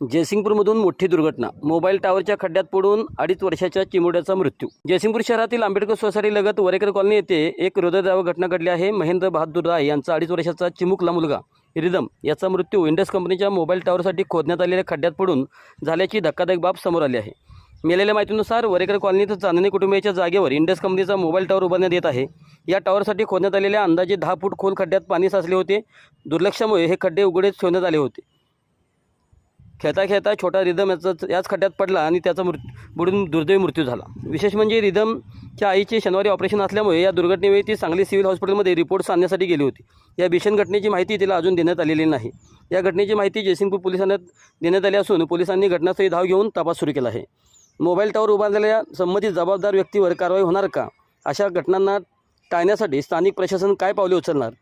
जयसिंगपूरमधून मोठी दुर्घटना. मोबाईल टॉवरच्या खड्ड्यात पडून अडीच वर्षाच्या चिमुड्याचा मृत्यू. जयसिंगपूर शहरातील आंबेडकर सोसायटी लगत वरेकर कॉलनी येथे एक हृदयदायक घटना घडली आहे. महेंद्र बहादूर राय यांचा अडीच वर्षाचा चिमुकला मुलगा रिदम याचा मृत्यू इंडस कंपनीच्या मोबाईल टॉवरसाठी खोदण्यात आलेल्या खड्ड्यात पडून झाल्याची धक्कादायक बाब समोर आली आहे. मिळालेल्या माहितीनुसार वरेकर कॉलनीत चांदणी कुटुंबियाच्या जागेवर इंडस कंपनीचा मोबाईल टॉवर उभारण्यात येत आहे. या टॉवरसाठी खोदण्यात आलेल्या अंदाजे दहा फूट खोल खड्ड्यात पाणी साचले होते. दुर्लक्षामुळे हे खड्डे उघडेच ठेवण्यात आले होते. खेळता खेळता छोटा रिदम याचा याच खड्ड्यात पडला आणि त्याचा मृत्यू बुडून दुर्दैवी मृत्यू झाला. विशेष म्हणजे रिदमच्या आईचे शनिवारी ऑपरेशन असल्यामुळे या दुर्घटनेवेळी ती सांगली सिव्हिल हॉस्पिटलमध्ये रिपोर्ट्स आणण्यासाठी गेली होती. या भीषण घटनेची माहिती तिला अजून देण्यात आलेली नाही. या घटनेची माहिती जयसिंगपूर पोलिसांना देण्यात आली असून पोलिसांनी घटनास्थळी धाव घेऊन तपास सुरू केला आहे. मोबाईल टॉवर उभारलेल्या संबंधित जबाबदार व्यक्तीवर कारवाई होणार का? अशा घटनांना टाळण्यासाठी स्थानिक प्रशासन काय पावले उचलणार?